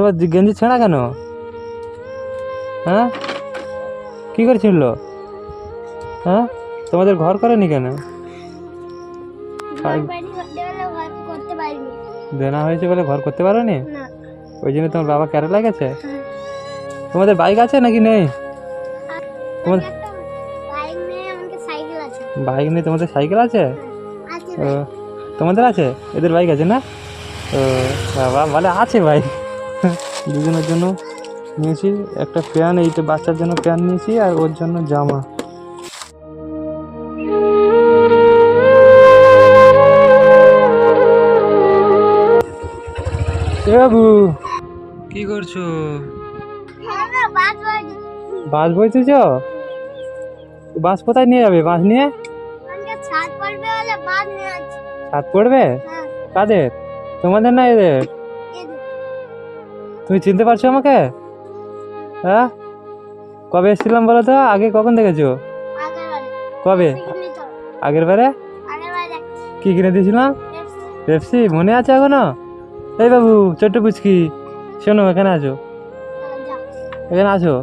তোমার গেঞ্জি ছেঁড়া কেন? হ্যাঁ? কী করেছিল হ্যাঁ? তোমাদের ঘর করেনি কেন? দেনা হয়েছে বলে ঘর করতে পারোনি? না। ওই জন্য তোমার বাবা কেরালা গেছে? হ্যাঁ। তোমাদের বাইক আছে নাকি নেই? তোমার- বাইক নেই তোমাদের সাইকেল আছে? ও, তোমাদের আছে? এদের বাইক আছে না? ও বাবা বলে আছে বাইক। দুজনের জন্য নিয়েছি। একটা প্যান এইটা বাচ্চার জন্য প্যান নিয়েছি আর ওর জন্য জামা। বাবু কি করছ? বাস বাস বইতেছ বাস কোথায় নিয়ে যাবে? বাস নিয়ে? ছাদ পড়বে ছাদ পড়বে? হ্যাঁ। কাদের? তোমাদের না এদের। তুমি চিনতে পারছ আমাকে? হ্যাঁ? কবে এসেছিলাম বলো তো? আগে কখন দেখেছ? কবে? আগের বারে? কি কিনে দিয়েছিলাম? পেপসি। মনে আছে এখনও? এই বাবু, ছোট্ট পুচকি। শোনো, এখানে আছো। এখানে আছো?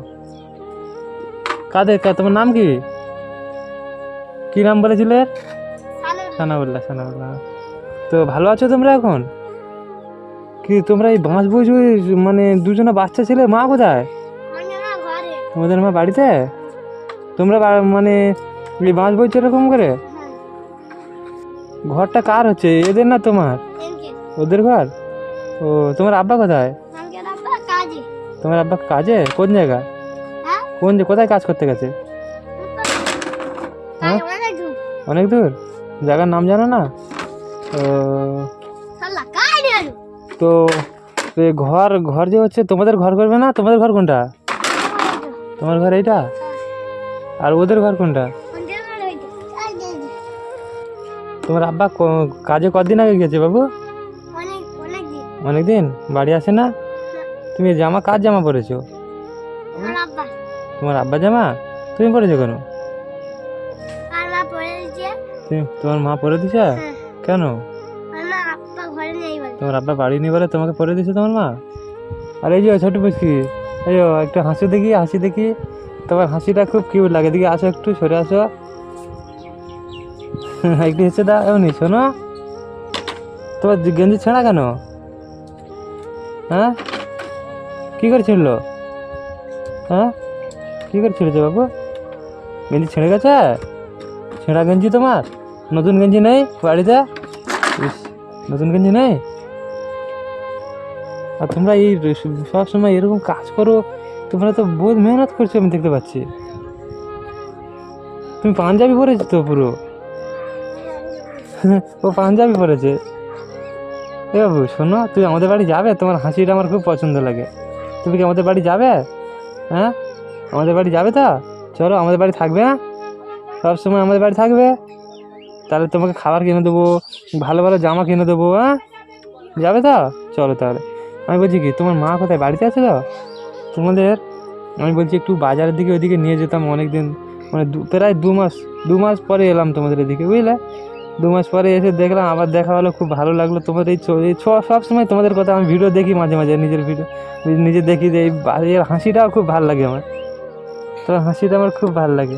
কাদের? তোমার নাম কি? কি নাম বলেছিলে? সালে সানা বললা সানা বললা তো ভালো আছো তোমরা এখন? কি তোমরা এই বাঁশ বই মানে দুজনে বাচ্চা ছেলে? মা কোথায়? তোমাদের মা বাড়িতে? তোমরা মানে এই বাঁশ বইছো এরকম করে? হ্যাঁ। ঘরটা কার হচ্ছে? এদের না তোমার? ওদের ঘর? ও তোমার আব্বা কোথায়? তোমার আব্বা কাজে? কোন জায়গা? হ্যাঁ? কোন যে কোথায় কাজ করতে গেছে? হ্যাঁ? অনেক দূর? জায়গার নাম জানো না? ও তো ঘর ঘর যে হচ্ছে তোমাদের ঘর করবে না? তোমাদের ঘর কোনটা? তোমার ঘর এইটা? আর ওদের ঘর কোনটা? তোমার আব্বা কাজে কদিন আগে গেছে বাবু? অনেক অনেক দিন বাড়ি আসে না? তুমি জামা কার জামা পরেছো? তোমার আব্বা জামা? তুমি পরেছো কেন? তোমার মা পরে দিছে হ্যাঁ। কেন? তোমার আব্বা বাড়ি নেই বলে তোমাকে পরে দিছে তোমার মা? আর এই যে ছোট পুচকি, এই একটু হাসি দেখি হাসি দেখি, তোমার হাসিটা খুব কিউট লাগে। দেখি আসো একটু, সরে আসো। একটু হেসে দাও, এমনি শোনো। তোমার গেঞ্জি ছেঁড়া কেন? হ্যাঁ? কী করেছিল হ্যাঁ? কী করেছিল যে বাবু? গেঞ্জি ছেড়ে গেছে? ছেঁড়া গেঞ্জি তোমার? নতুন গেঞ্জি নেই বাড়িতে? নতুন গেঞ্জি নেই? আর তোমরা এই সব সময় এরকম কাজ করো, তোমরা তো বহুত মেহনত করছ, আমি দেখতে পাচ্ছি। তুমি পাঞ্জাবি পরেছো তো পুরো? ও পাঞ্জাবি পরেছে। এ বাবু, শোনো, তুমি আমাদের বাড়ি যাবে? তোমার হাসিটা আমার খুব পছন্দ লাগে। তুমি কি আমাদের বাড়ি যাবে? হ্যাঁ? আমাদের বাড়ি যাবে তো? চলো, আমাদের বাড়ি থাকবে হ্যাঁ? সব সময় আমাদের বাড়ি থাকবে? তাহলে তোমাকে খাবার কিনে দেবো, ভালো ভালো জামা কিনে দেবো হ্যাঁ? যাবে তো? চলো তাহলে। আমি বলছি কি, তোমার মা কোথায়? বাড়িতে আছে তো? তোমাদের, আমি বলছি একটু বাজারের দিকে, ওইদিকে নিয়ে যেতাম অনেক দিন মানে প্রায় দু মাস দু মাস পরে এলাম তোমাদের এদিকে, বুঝলে? দু মাস পরে এসে দেখলাম, আবার দেখা হলো, খুব ভালো লাগল তোমাদের এই সব সময় তোমাদের কথা আমি ভিডিও দেখি মাঝে মাঝে, নিজের ভিডিও নিজে দেখি যে এই বা- এর হাসিটাও খুব ভালো লাগে আমার। তোমার হাসিটা আমার খুব ভালো লাগে।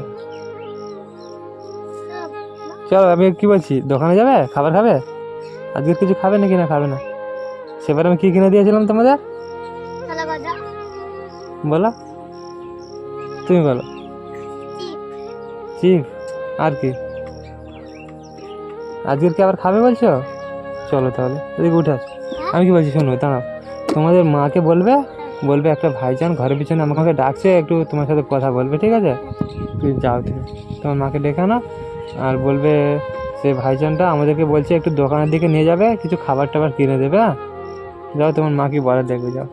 চলো, আমি কি বলছি, দোকানে যাবে? খাবার খাবে? আজকে কিছু খাবে নাকি না খাবে না? সেবার আমি কি কিনে দিয়েছিলাম তোমাদের? বলো। তুমি বলো। চিপ। আর কি? আজকের কি আবার খাবে বলছো? চলো তাহলে এদিকে উঠে আসো। আমি কি বলছি শোনো দাঁড়াও। তোমাদের মাকে বলবে বলবে একটা ভাইজান ঘরের পিছনে আমাকে ডাকছে একটু তোমার সাথে কথা বলবে ঠিক আছে? তুই যাও তুমি তোমার মাকে ডেকে আনো আর বলবে সে ভাইজানটা আমাদেরকে বলছে একটু দোকানের দিকে নিয়ে যাবে কিছু খাবার টাবার কিনে দেবে হ্যাঁ? যাও তোমার মাকে বলে দেখবে, যাও।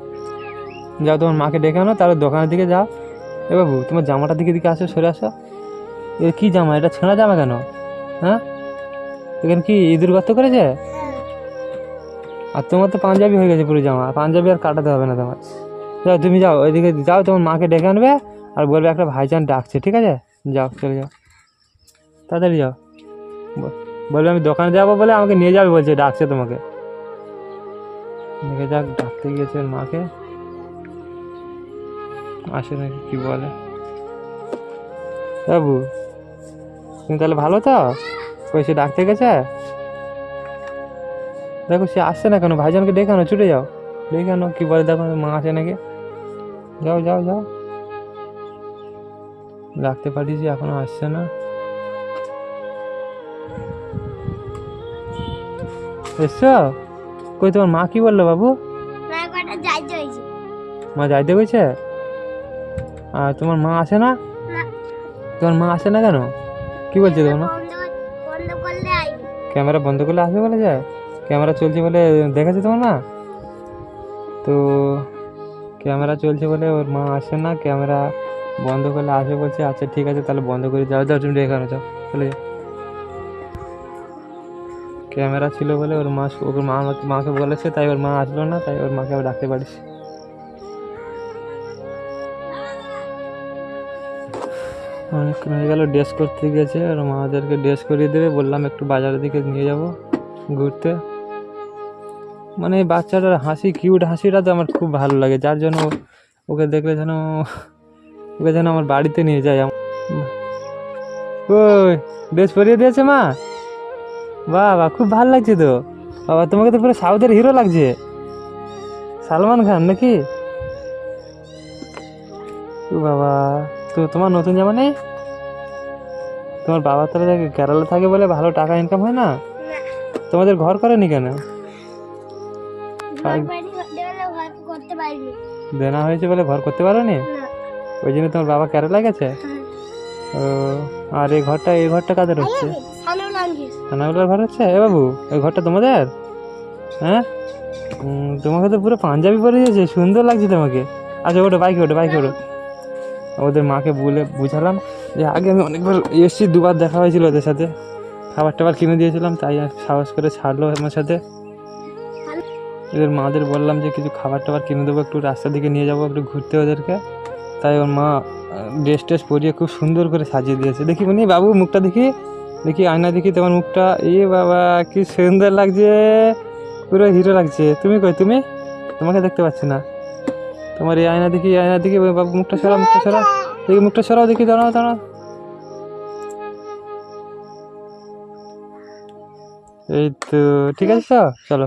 যাও তোমার মাকে ডেকে আনো তাহলে দোকানের দিকে যাও। এ বাবু, তোমার জামাটার দিকে দিকে আসো, সরে আসো। এ কি জামা? এটা ছেঁড়া জামা কেন? হ্যাঁ? এখানে কি ইঁদুর গর্ত করেছে? আর তোমার তো পাঞ্জাবি হয়ে গেছে পুরো জামা, পাঞ্জাবি আর কাটাতে হবে না তোমার। যাও, তুমি যাও ওইদিকে যাও, তোমার মাকে ডেকে আনবে আর বলবে একটা ভাইজান ডাকছে, ঠিক আছে? যাও, চলে যাও। তাড়াতাড়ি যাও। বলবে আমি দোকানে যাব বলে আমাকে নিয়ে যাবে বলছে, ডাকছে তোমাকে। দেখে যাক, ডাকতে গিয়েছে মাকে। আসে নাকি, কি বলে? বাবু, তুমি তাহলে ভালো তো? কই, সে ডাকতে গেছে? দেখো, সে আসছে না কেন? ভাইজানকে ডেকে আনো, ছুটে যাও। ডেকে আনো, কি বলে? দেখো, মা আছে নাকি? যাও যাও যাও। ডাকতে পাঠিয়েছি, এখনও আসছে না। এসছো? কই তোমার মা কি বলল বাবু? হয়েছে? মা যাইতে কইছে? আর তোমার মা আসে না? তোমার মা আসে না কেন? কি বলছে তোমার ক্যামেরা বন্ধ করলে আসবে বলে যায়? ক্যামেরা চলছে বলে দেখেছে তোমার মা? তো ক্যামেরা চলছে বলে ওর মা আসে না ক্যামেরা বন্ধ করলে আসবে বলছে আচ্ছা ঠিক আছে তাহলে বন্ধ করে যাও যাও তুমি রেখে আনো যাও চলে যাও। ক্যামেরা ছিল বলে ওর মা ওর মা মাকে বলেছে, তাই ওর মা আসলো না, তাই ওর মাকে আবার ডাকতে পারিস। অনেকক্ষণ হয়ে গেল ড্রেস করতে গেছে, আর মাদেরকে ড্রেস করিয়ে দেবে, বললাম একটু বাজারের দিকে নিয়ে যাব, ঘুরতে। মানে এই বাচ্চাটার হাসি কিউট হাসিটা তো আমার খুব ভালো লাগে, যার জন্য ওকে দেখলে যেন ওকে যেন আমার বাড়িতে নিয়ে যায়। ওই ড্রেস পরিয়ে দিয়েছে মা? বাহ খুব ভালো লাগছে তো। বাবা তোমাকে তো পুরো সাউথের হিরো লাগছে। সালমান খান নাকি? বাবা তো তোমার নতুন জামা নেই? তোমার বাবা তাহলে কেরালা থাকে বলে ভালো টাকা ইনকাম হয় না? তোমাদের ঘর করেনি কেন? দেনা হয়েছে বলে ঘর করতে পারোনি? না। ওই জন্য তোমার বাবা কেরালা গেছে? ও আর এই ঘরটা এই ঘরটা কাদের হচ্ছে? সানু ঘর হচ্ছে? এ বাবু, এই ঘরটা তোমাদের? হ্যাঁ? তোমাকে তো পুরো পাঞ্জাবি পরে দিয়েছে, সুন্দর লাগছে তোমাকে। আচ্ছা ওটা বাইকে ওটা বাইকে ওটা ওদের মাকে বলে বুঝালাম যে আগে আমি অনেকবার এসেছি, দুবার দেখা হয়েছিল ওদের সাথে। খাবার টাবার কিনে দিয়েছিলাম, তাই সাহস করে ছাড়লো আমার সাথে। এদের মাদের বললাম যে কিছু খাবার টাবার কিনে দেবো, একটু রাস্তার দিকে নিয়ে যাব, একটু ঘুরতে ওদেরকে। তাই ওর মা ড্রেস ট্রেস পরিয়ে খুব সুন্দর করে সাজিয়ে দিয়েছে। দেখি বলি বাবু, মুখটা দেখি। দেখি আয়না দেখি তোমার মুখটা। এ বাবা কি সুন্দর লাগছে। পুরো হিরো লাগছে। তুমি কই তুমি? তোমাকে দেখতে পাচ্ছি না। তোমার এই আয়না দেখি আয়না দেখি বাবু মুখটা সরাও মুখটা সরাও। দেখি মুখটা সরাও দেখি দাঁড়াও দাঁড়াও। এই তো ঠিক আছে তো? চলো।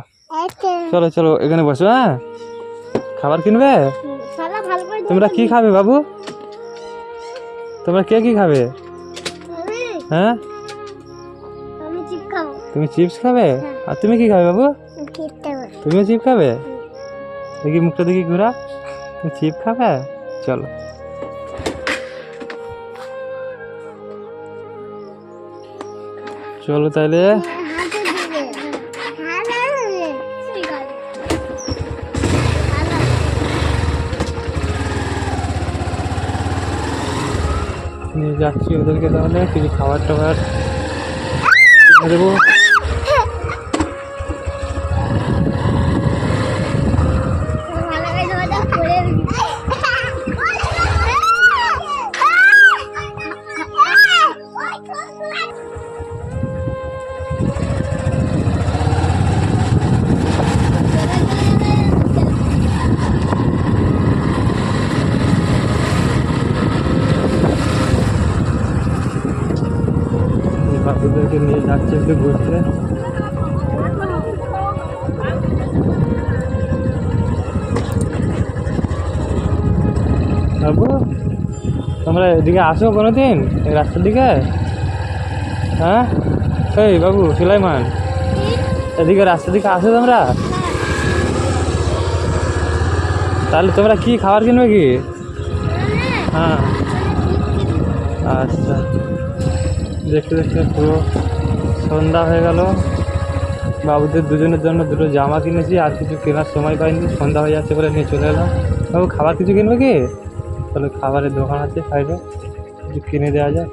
চলো চলো এখানে বসো হ্যাঁ? খাবার কিনবে? তোমরা কি খাবে বাবু? তোমরা কে কি খাবে? হ্যাঁ? তুমি চিপস খাবে? আর তুমি কি খাবে বাবু? তুমিও চিপ খাবে? দেখি মুখটা দেখি ঘোরা। তুমি চিপ খাবে? চলো। চলো নিয়ে যাচ্ছি ওদেরকে তাহলে কিছু খাবার টাবার দেবো। বাবুদেরকে নিয়ে যাচ্ছে একটু ঘুরতে। বাবু তোমরা এদিকে আসো কোনো দিন এই রাস্তার দিকে? হ্যাঁ? এই বাবু সুলাইমান এদিকে রাস্তার দিকে আসো তোমরা। তাহলে তোমরা কি খাবার কিনবে কি? হ্যাঁ। আচ্ছা। দেখতে দেখতে পুরো সন্ধ্যা হয়ে গেল। বাবুদের দুজনের জন্য দুটো জামা কিনেছি আর কিছু কেনার সময় পাইনি সন্ধ্যা হয়ে যাচ্ছে বলে নিয়ে চলে এলাম। বাবু খাবার কিছু কিনবে কি? তাহলে খাবারের দোকান আছে সাইডে কিছু কিনে দেওয়া যায়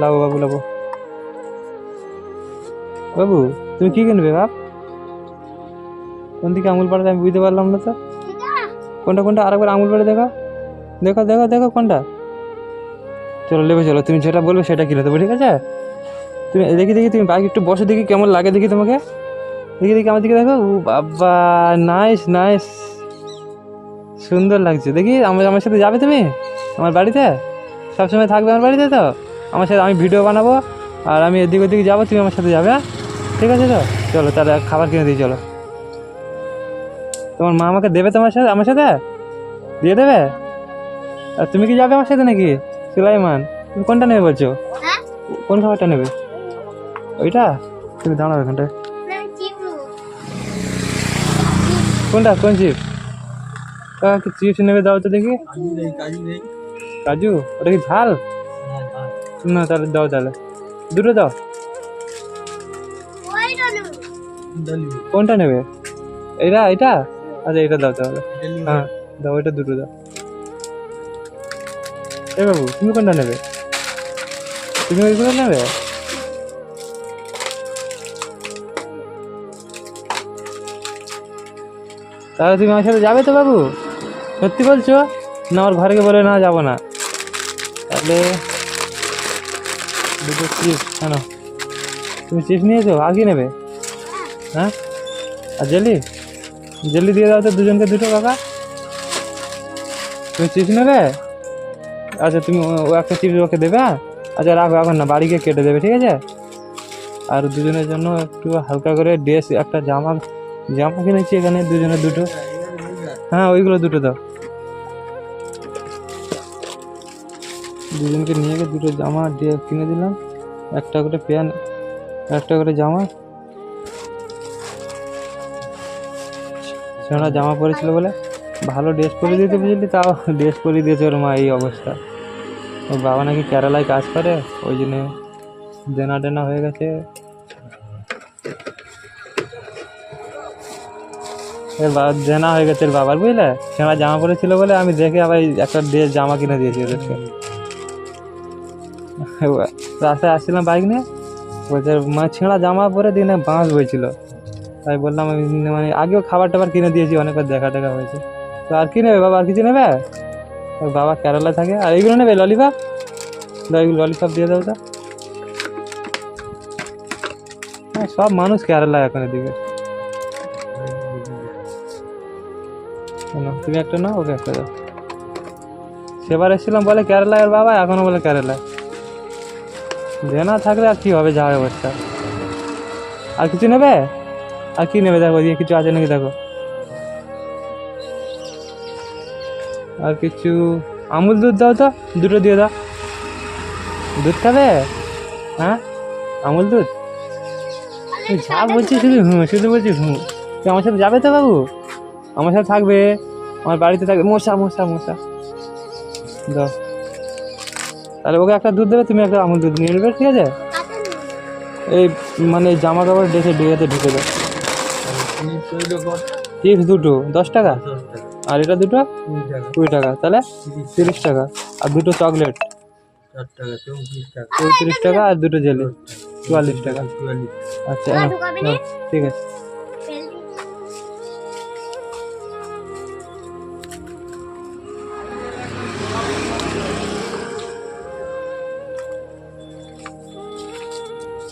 লাবো বাবু লাবো। বাবু তুমি কি কিনবে বাপ? কোন দিকে আঙুল পাড়াতে আমি বুঝতে পারলাম না তো। কোনটা কোনটা? আরেকবার আঙুল পাড়ে দেখো। দেখো দেখো দেখো কোনটা? চলো লেবে, চলো। তুমি যেটা বলবে সেটা কিনে দেবো, ঠিক আছে? তুমি দেখি দেখি, তুমি বাইক একটু বসে দেখি, কেমন লাগে দেখি তোমাকে? দেখি দেখি আমার দিকে দেখো। ও বাবা নাইস নাইস সুন্দর লাগছে। দেখি, আমার আমার সাথে যাবে তুমি? আমার বাড়িতে? সবসময় থাকবে আমার বাড়িতে তো? আমার সাথে আমি ভিডিও বানাবো, আর আমি এদিক ওদিক যাব, তুমি আমার সাথে যাবে হ্যাঁ? ঠিক আছে তো? চলো, তাহলে খাবার কিনে দিই, চলো। তোমার মা আমাকে দেবে তোমার সাথে? আমার সাথে? দিয়ে দেবে? আর তুমি কি যাবে আমার সাথে নাকি? সুলাইমান তুমি কোনটা নেবে বলছো? হ্যাঁ? কোন খাবারটা নেবে? ওইটা? তুমি দাঁড়াও এখানটায় কোনটা? কোন চিপস? কি চিপস নেবে দাও তো দেখি। কাজু? ওটা কি ঝাল? না তাহলে দাও তাহলে। দুটো দাও। কোনটা নেবে? এটা এটা আচ্ছা এটা দাও তাহলে। হ্যাঁ দাও ওইটা দুটো দাও। এ বাবু, তুমি কোনটা নেবে? তুমি ওইগুলো নেবে? তাহলে তুমি আমার সাথে যাবে তো বাবু? সত্যি বলছো? না, আমার ঘরে বলে না যাব না। তাহলে দুটো চিপস কেন তুমি চিপস নিয়েছো? আর নেবে? হ্যাঁ? আর জেলি? জেলি দিয়ে দাও তো দুজনকে, দুটো কাকা তুমি চিপস নেবে? আচ্ছা তুমি ও- একটা চিপস ওকে দেবে হ্যাঁ? আচ্ছা রাখো এখন না বাড়ি গিয়ে কেটে দেবে, ঠিক আছে? আর দুজনের জন্য একটু হালকা করে ড্রেস, একটা জামা জামা কিনেছি এখানে, দুজনের দুটো। হ্যাঁ ওইগুলো দুটো দাও। দুজনকে নিয়ে গিয়ে দুটো জামা দিয়ে কিনে দিলাম। একটা করে প্যান্ট, একটা করে জামা। সোনা জামা পরেছিল বলে, ভালো ড্রেস পরে দিতে বুঝলি, তাও ড্রেস পরে দিয়েছে ওর মা, এই অবস্থা। ওর বাবা নাকি কেরালায় কাজ করে, ওই জন্য দেনা টেনা হয়ে গেছে। দেনা হয়ে গেছে বাবার, বুঝলে? সেনা জামা পরেছিল বলে আমি দেখে আবার একটা ড্রেস জামা কিনে দিয়েছি ওদেরকে। রাস্তায় আসছিলাম বাইক নিয়ে, বলছে মানে ছেঁড়া জামা পরে দিনে বাঁশ বইছিল। তাই বললাম, আমি মানে আগেও খাবার টাবার কিনে দিয়েছি, অনেকবার দেখা টাকা হয়েছে। তো আর কি নেবে বাবা? আর কিছু নেবে? ওর বাবা কেরালায় থাকে। আর এইগুলো নেবে ললিপপ এইগুলো ললিপপ দিয়ে দাও তো। হ্যাঁ সব মানুষ কেরালায় এখন এদিকে। তুমি একটা নাও, ওকে একটা দাও। সেবার এসেছিলাম বলে কেরালায়, ওর বাবা এখনও বলে কেরালায়। দেনা থাকলে আর কি হবে, যা অবস্থা। আর কিছু নেবে? আর কি নেবে দেখো দিয়ে কিছু আছে নাকি দেখো? আর কিছু আমুল দুধ দাও তো দুটো দিয়ে দাও। দুধ খাবে? হ্যাঁ? আমুল দুধ? যা বলছি শুধু হুঁ শুধু বলছি হুঁ। তুই আমার সাথে যাবে তো বাবু? আমার সাথে থাকবে। আমার বাড়িতে থাকবে। মশা মশা মশা। দাও। তাহলে ওকে একটা দুধ দেবে তুমি একটা আমুল দুধ নিয়ে নেবে ঠিক আছে? এই মানে জামা কাপড় ড্রেসে ডুয়েতে ঢুকে দাও চিপস দুটো দশ টাকা। আর এটা দুটো কুড়ি টাকা। তাহলে তিরিশ টাকা। আর দুটো চকলেট। পঁয়ত্রিশ টাকা আর দুটো জেলি। চুয়াল্লিশ টাকা। আচ্ছা? ঠিক আছে।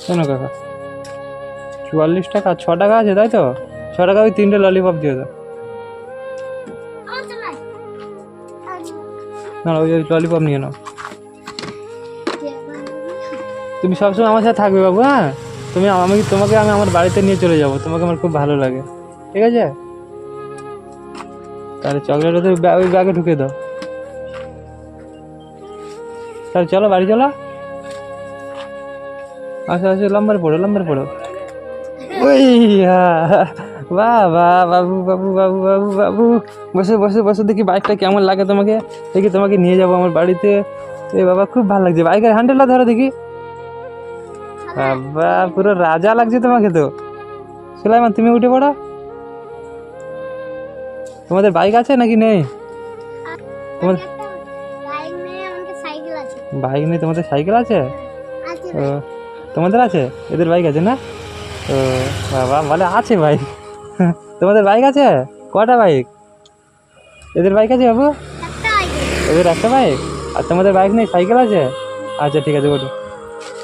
শোনো কাকা চুয়াল্লিশ টাকা ছ টাকা আছে তাই তো? ছ টাকা ওই তিনটে ললিপপ দিয়ে দাও। না ওই ললিপপ নিয়ে নাও। তুমি সবসময় আমার সাথে থাকবে বাবু হ্যাঁ? তুমি আমি তোমাকে আমি আমার বাড়িতে নিয়ে চলে যাব, তোমাকে আমার খুব ভালো লাগে। ঠিক আছে? তাহলে চকলেট ওই ব্যাগে ঢুকে দাও। তাহলে চলো, বাড়ি চলো। আচ্ছা আচ্ছা লম্বার পড়ো লম্বার পড়ো। ওই বাহ, বাবু বাবু বাবু বাবু বাবু। বসে বসে বসে দেখি বাইকটা কেমন লাগে তোমাকে? দেখি তোমাকে নিয়ে যাব আমার বাড়িতে। এ বাবা খুব ভালো লাগছে। বাইকের হ্যান্ডেলটা ধরো দেখি। বাবা পুরো রাজা লাগছে তোমাকে তো। সুলাইমান তুমি উঠে পড়ো। তোমাদের বাইক আছে নাকি নেই? তোমার বাইক নেই তোমাদের সাইকেল আছে? আছে ও তোমাদের আছে? এদের বাইক আছে না? ও বাবা বলে আছে বাইক তোমাদের বাইক আছে? কটা বাইক এদের বাইক আছে বাবু? এদের একটা বাইক আর তোমাদের বাইক নেই? সাইকেল আছে? আচ্ছা ঠিক আছে ওঠো।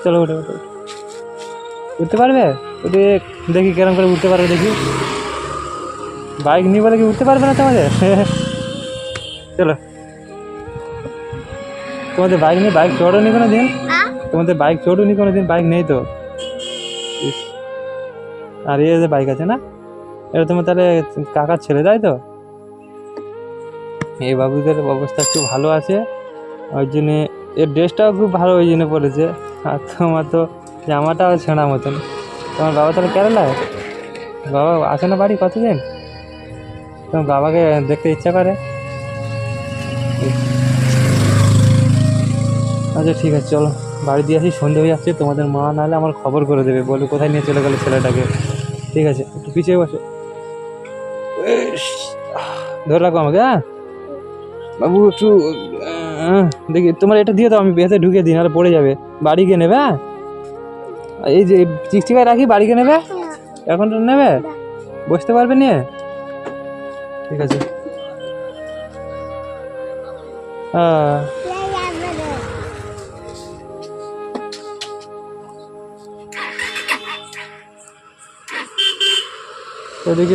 চলো ওঠো ওঠো। উঠতে পারবে? উঠে দেখি কেরম করে উঠতে পারবে দেখি। বাইক নিয়ে বলে কি উঠতে পারবে না তোমাদের? চলো। তোমাদের বাইক নেই বাইক চড়োনি কোনো দিন হ্যাঁ? তোমাদের বাইক চড়ুনি কোনো দিন বাইক নেই তো? আর এ যে বাইক আছে না? এটা তোমার তাহলে কাকার ছেলে তাই তো? এই বাবুদের অবস্থা একটু ভালো আছে, ওই জন্যে এর ড্রেসটাও খুব ভালো ওই জন্য পড়েছে আর তোমার তো জামাটাও ছেঁড়া মতন। তোমার বাবা তাহলে কেরালায় বাবা আসে না বাড়ি কতদিন? তোমার বাবাকে দেখতে ইচ্ছা করে? আচ্ছা ঠিক আছে, চলো। বাড়ি দিয়ে আসি, সন্ধে হয়ে যাচ্ছে তোমাদের মা নাহলে আমার খবর করে দেবে বলে কোথায় নিয়ে চলে গেলো ছেলেটাকে। ঠিক আছে, একটু পিছিয়ে বসো। ধরে রাখো আমাকে হ্যাঁ? বাবু, একটু দেখি, তোমার এটা দিয়ে তো আমি ভেতরে ঢুকে দিই, নাহলে পড়ে যাবে। বাড়ি গিয়ে নেবে হ্যাঁ? এই যে চিকচিকায় রাখি বাড়ি গিয়ে নেবে? এখন নেবে? বসতে পারবে নিয়ে? ঠিক আছে। হ্যাঁ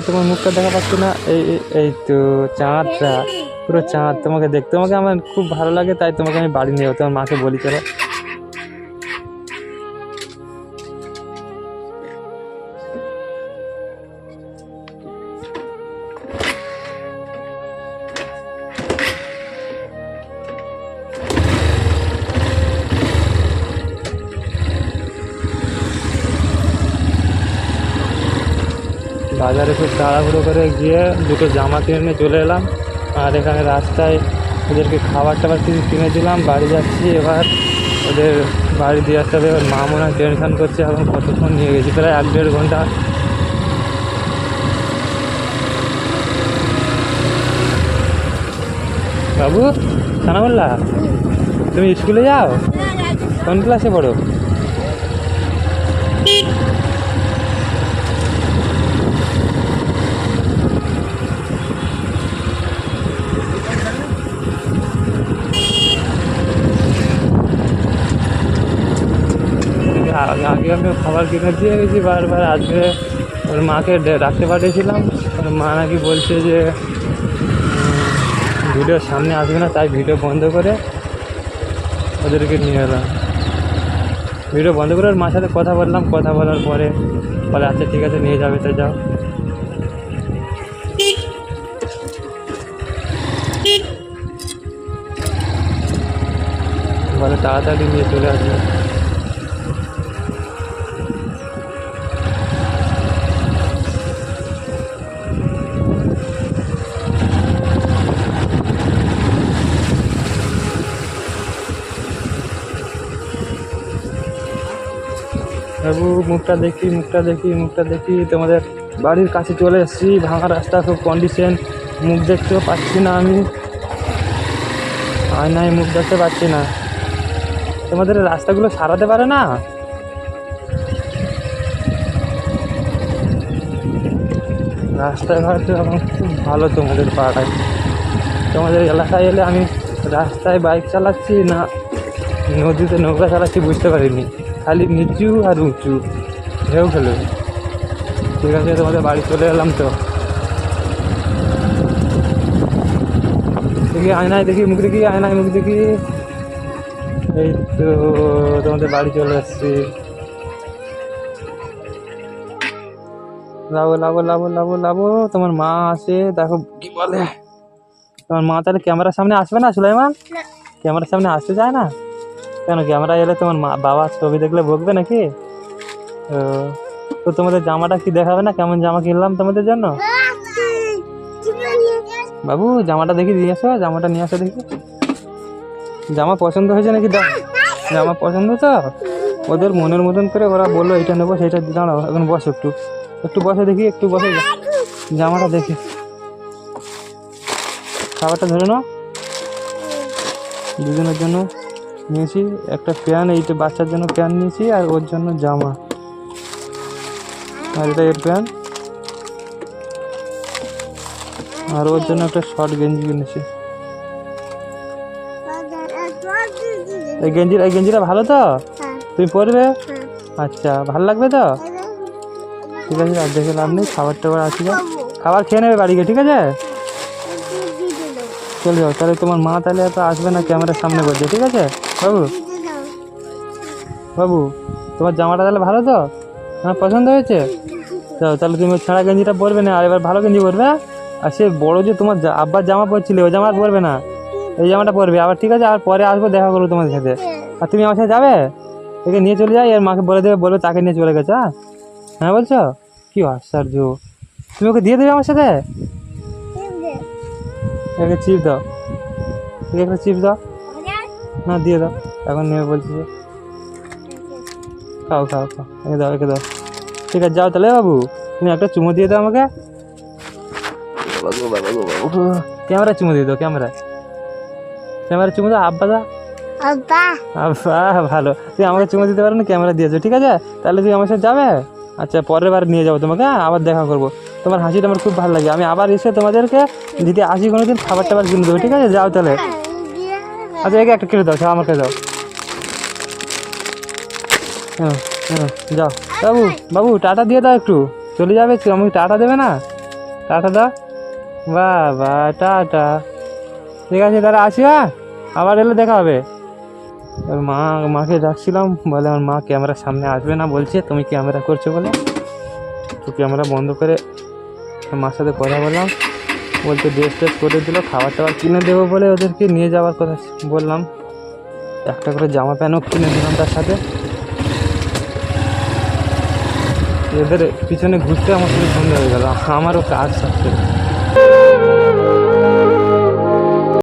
তোমার মুখটা দেখা পাচ্ছি না। এই- এই তো চাঁদটা পুরো চাঁদ, তোমাকে দেখতে, তোমাকে আমার খুব ভালো লাগে, তাই তোমাকে আমি বাড়ি নিয়ে তোমার মাকে বলি, চলো। বাজারে খুব তাড়াহুড়ো করে গিয়ে দুটো জামা কিনে চলে এলাম। আর এখানে রাস্তায় ওদেরকে খাবার টাবার কিছু কিনে দিলাম, বাড়ি যাচ্ছি এবার। ওদের বাড়ি দিয়ে আসতে হবে, এবার মা মনে হয় টেনশন করছে, এখন কতক্ষণ নিয়ে গেছি, প্রায় এক দেড় ঘণ্টা। বাবু খানা বললা তুমি স্কুলে যাও? কোন ক্লাসে পড়ো? আমি খাবার কিনে দিয়ে গেছি বারবার আজকে ওর মাকে ডে- রাখতে পাঠিয়েছিলাম। ওর মা নাকি বলছে যে ভিডিও সামনে আসবে না, তাই ভিডিও বন্ধ করে ওদেরকে নিয়ে এলাম। ভিডিও বন্ধ করে ওর মার সাথে কথা বললাম। কথা বলার পরে বলে আচ্ছা ঠিক আছে, নিয়ে যাবে, তো যাও। বলে, তাড়াতাড়ি নিয়ে চলে আসবে। বাবু, মুখটা দেখি মুখটা দেখি মুখটা দেখি। তোমাদের বাড়ির কাছে চলে এসেছি, ভাঙা রাস্তা, খুব কন্ডিশন মুখ দেখতেও পাচ্ছি না আমি। আয়নায় মুখ দেখতে পাচ্ছি না। তোমাদের রাস্তাগুলো সারাতে পারে না? রাস্তাঘাট এখন খুব ভালো তোমাদের পাড়ায়। তোমাদের এলাকায় এলে আমি রাস্তায় বাইক চালাচ্ছি না, নদীতে নৌকা চালাচ্ছি বুঝতে পারিনি। খালি নিচু আর উঁচু। ঢেউ খেলে। ঠিক আছে তোমাদের বাড়ি চলে এলাম তো। দেখি আয়নায় দেখি মুখ দেখি আয়নায় মুখ দেখি। এই তো তোমাদের বাড়ি চলে এসছি। লাবো লাবো লাবো লাবো লাবো তোমার মা আছে দেখো কি বলে। তোমার মা তাহলে ক্যামেরার সামনে আসবে না সুলাইমান। ক্যামেরার সামনে আসতে চায় না? কেন ক্যামেরা এলে তোমার মা বাবা ছবি দেখলে বকবে নাকি? তো তোমাদের জামাটা কি দেখাবে না? কেমন জামা কিনলাম তোমাদের জন্য? বাবু, জামাটা দেখি, দিয়ে আসো, জামাটা নিয়ে আসো দেখি। জামা পছন্দ হয়েছে নাকি? জামা পছন্দ তো? ওদের মনের মতন করে ওরা বলল এটা নেব সেটা দাঁড়াও, এখন বসো একটু। একটু বসে দেখি, একটু বসে জামাটা দেখি। খাবারটা ধরে নাও। দুজনের জন্য। নিয়েছি। একটা প্যান এইটা বাচ্চার জন্য প্যান নিয়েছি আর ওর জন্য জামা। আর এটা এর প্যান আর ওর জন্য একটা শর্ট গেঞ্জি কিনেছি। এই গেঞ্জি এই গেঞ্জিটা ভালো তো? তুমি পরবে? আচ্ছা ভালো লাগবে তো? ঠিক আছে আর দেখে লাভ নেই খাবার টাবার আছে খাবার খেয়ে নেবে বাড়ি গিয়ে ঠিক আছে? চলে যাও তাহলে তোমার মা তাহলে এত আসবে না ক্যামেরার সামনে বলছে ঠিক আছে? বাবু। বাবু তোমার জামাটা তাহলে ভালো তো? হ্যাঁ পছন্দ হয়েছে? যাও তাহলে তুমি ছেঁড়া গেঞ্জিটা পরবে না আর এবার ভালো গেঞ্জি পরবে হ্যাঁ? আর সে বড় যে তোমার আব্বার জামা পরছিলে ওই জামা আর পরবে না। এই জামাটা পরবে। আবার ঠিক আছে আর পরে আসব দেখা করব তোমার সাথে। আর তুমি আমার সাথে যাবে? একে নিয়ে চলে যাই আর মাকে বলে দেবে বলবে তাকে নিয়ে চলে গেছে হ্যাঁ? হ্যাঁ বলছো? কি আশ্চর্য। তুমি ওকে দিয়ে দেবে আমার সাথে? একে চিপ দাও। একে একটা চিপ দাও। না দিয়ে দাও। এখন নেবে বলছি যে খাও খাও খাও। একে দাও একে দাও। ঠিক আছে যাও তাহলে বাবু। তুমি একটা চুমো দিয়ে দাও আমাকে। বাবু বাবু বাবু ক্যামেরা চুমো দিয়ে দাও ক্যামেরা ক্যামেরা চুমো দাও আব্বা দা। আব্বা। ভালো। তুমি আমাকে চুমো দিতে পারো না ক্যামেরা দিয়েছ ঠিক আছে? তাহলে তুমি আমার সাথে যাবে? আচ্ছা পরের বার নিয়ে যাব তোমাকে হ্যাঁ? আবার দেখা করব। তোমার হাসিটা আমার খুব ভালো লাগে। আমি আবার এসে তোমাদেরকে যদি আসি কোনো দিন খাবার টাবার কিনে দেবো ঠিক আছে? যাও তাহলে। আচ্ছা একে একটা কেটে দাও, সে আমাকে দাও। হ্যাঁ হ্যাঁ যাও। বাবু বাবু, টাটা দিয়ে দাও একটু। চলে যাবে আমাকে টাটা দেবে না? টাটা দাও। বাহ টাটা। ঠিক আছে, তাহলে আসি হ্যাঁ? আবার এলে দেখা হবে। মা, মাকে ডাকছিলাম, বলে আমার মা ক্যামেরার সামনে আসবে না, বলছে, তুমি ক্যামেরা করছ বলে? তো ক্যামেরা বন্ধ করে মার সাথে কথা বললাম। বলতে ড্রেস ট্রেস করে দিল, খাবার টাবার কিনে দেবো বলে ওদেরকে নিয়ে যাওয়ার কথা বললাম, একটা করে জামা প্যান্টও কিনে দিলাম তার সাথে। এদের পিছনে ঘুরতে আমার খুবই সন্ধ্যা হয়ে গেল। আমারও কাজ থাকছে